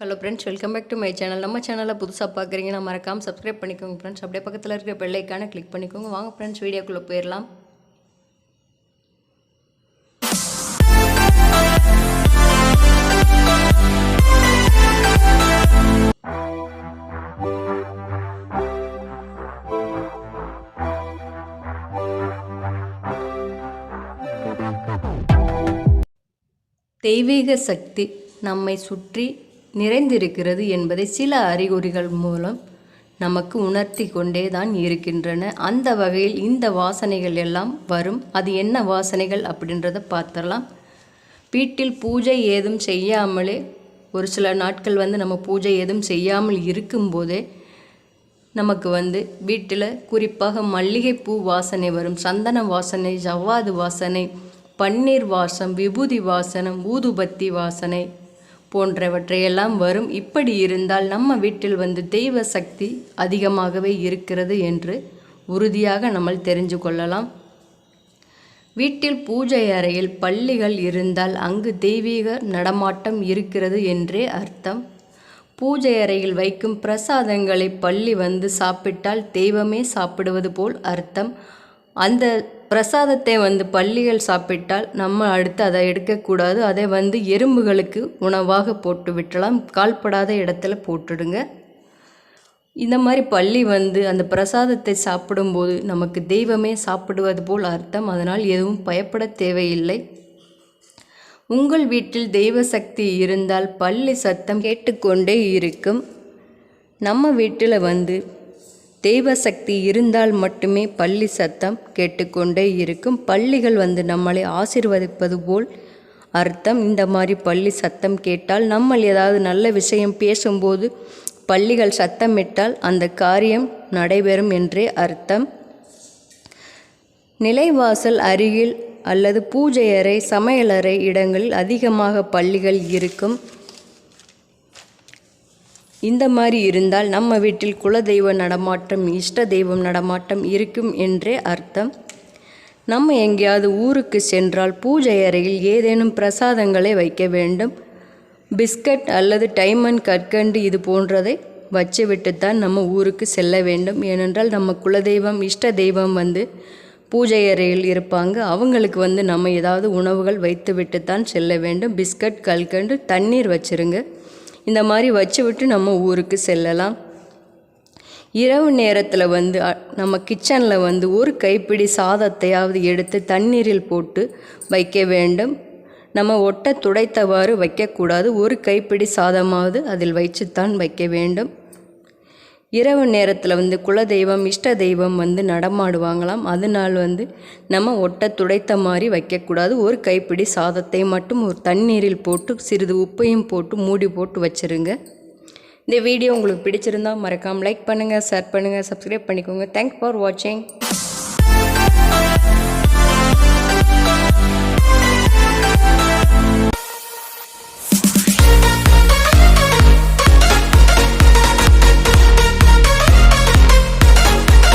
Hello friends welcome back to my channel நம்ம சேனலில் புதுசாக பார்க்குறீங்கன்னா மறக்காமல் சப்ஸ்கிரைப் பண்ணிக்கோங்க ஃப்ரெண்ட்ஸ் அப்படியே பக்கத்தில் இருக்கிற பெல்லைக்கான கிளிக் பண்ணிக்கோங்க. வாங்க ஃப்ரெண்ட்ஸ் வீடியோக்குள்ளே போயிடலாம். தெய்வீக சக்தி நம்மை சுற்றி நிறைந்திருக்கிறது என்பதை சில அறிகுறிகள் மூலம் நமக்கு உணர்த்தி கொண்டே தான் இருக்கின்றன. அந்த வகையில் இந்த வாசனைகள் எல்லாம் வரும். அது என்ன வாசனைகள் அப்படின்றத பார்த்துடலாம். வீட்டில் பூஜை ஏதும் செய்யாமலே ஒரு சில நாட்கள் வந்து நம்ம பூஜை ஏதும் செய்யாமல் இருக்கும்போதே நமக்கு வந்து வீட்டில் குறிப்பாக மல்லிகைப்பூ வாசனை வரும். சந்தன வாசனை ஜவ்வாது வாசனை பன்னீர் வாசம் விபூதி வாசனம் ஊதுபத்தி வாசனை போன்றவற்றையெல்லாம் வரும். இப்படி இருந்தால் நம்ம வீட்டில் வந்து தெய்வ சக்தி அதிகமாகவே இருக்கிறது என்று உறுதியாக நம்ம தெரிஞ்சு கொள்ளலாம். வீட்டில் பூஜை அறையில் பள்ளிகள் இருந்தால் அங்கு தெய்வீக நடமாட்டம் இருக்கிறது என்றே அர்த்தம். பூஜை அறையில் வைக்கும் பிரசாதங்களை பள்ளி வந்து சாப்பிட்டால் தெய்வமே சாப்பிடுவது போல் அர்த்தம். அந்த பிரசாதத்தை வந்து பள்ளிகள் சாப்பிட்டால் நம்ம அடுத்து அதை எடுக்கக்கூடாது. அதை வந்து எறும்புகளுக்கு உணவாக போட்டு விட்டலாம் கால்படாத இடத்துல போட்டுடுங்க. இந்த மாதிரி பள்ளி வந்து அந்த பிரசாதத்தை சாப்பிடும்போது நமக்கு தெய்வமே சாப்பிடுவது போல் அர்த்தம். அதனால் எதுவும் பயப்பட தேவையில்லை. உங்கள் வீட்டில் தெய்வ சக்தி இருந்தால் பள்ளி சத்தம் கேட்டுக்கொண்டே இருக்கும். நம்ம வீட்டில் வந்து தெய்வ சக்தி இருந்தால் மட்டுமே பள்ளி சத்தம் கேட்டுக்கொண்டே இருக்கும். பள்ளிகள் வந்து நம்மளை ஆசிர்வதிப்பது போல் அர்த்தம். இந்த மாதிரி பள்ளி சத்தம் கேட்டால் நம்ம ஏதாவது நல்ல விஷயம் பேசும்போது பள்ளிகள் சத்தமிட்டால் அந்த காரியம் நடைபெறும் என்றே அர்த்தம். நிலைவாசல் அருகில் அல்லது பூஜை அறை சமையலறை இடங்களில் அதிகமாக பள்ளிகள் இருக்கும். இந்த மாதிரி இருந்தால் நம்ம வீட்டில் குலதெய்வ நடமாட்டம் இஷ்ட தெய்வம் நடமாட்டம் இருக்கும் என்றே அர்த்தம். நம்ம எங்கேயாவது ஊருக்கு சென்றால் பூஜை அறையில் ஏதேனும் பிரசாதங்களை வைக்க வேண்டும். பிஸ்கட் அல்லது டைமண்ட் கற்கண்டு இது போன்றதை வச்சுவிட்டுத்தான் நம்ம ஊருக்கு செல்ல வேண்டும். ஏனென்றால் நம்ம குலதெய்வம் இஷ்ட தெய்வம் வந்து பூஜை அறையில் இருப்பாங்க. அவங்களுக்கு வந்து நம்ம ஏதாவது உணவுகள் வைத்து தான் செல்ல வேண்டும். பிஸ்கட் கல்கண்டு தண்ணீர் வச்சிருங்க. இந்த மாதிரி வச்சு விட்டு நம்ம ஊருக்கு செல்லலாம். இரவு நேரத்தில் வந்து நம்ம கிச்சனில் வந்து ஒரு கைப்பிடி சாதத்தையாவது எடுத்து தண்ணீரில் போட்டு வைக்க வேண்டும். நம்ம ஒட்ட துடைத்தவாறு வைக்கக்கூடாது. ஒரு கைப்பிடி சாதமாவது அதில் வைச்சுத்தான் வைக்க வேண்டும். இரவு நேரத்தில் வந்து குலதெய்வம் இஷ்ட தெய்வம் வந்து நடமாடுவாங்களாம். அதனால் வந்து நம்ம ஒட்ட துடைத்த மாதிரி வைக்கக்கூடாது. ஒரு கைப்பிடி சாதத்தை மட்டும் ஒரு தண்ணீரில் போட்டு சிறிது உப்பையும் போட்டு மூடி போட்டு வச்சிருங்க. இந்த வீடியோ உங்களுக்கு பிடிச்சிருந்தா மறக்காமல் லைக் பண்ணுங்கள் ஷேர் பண்ணுங்கள் சப்ஸ்கிரைப் பண்ணிக்கோங்க. தேங்க்ஸ் ஃபார் வாட்சிங்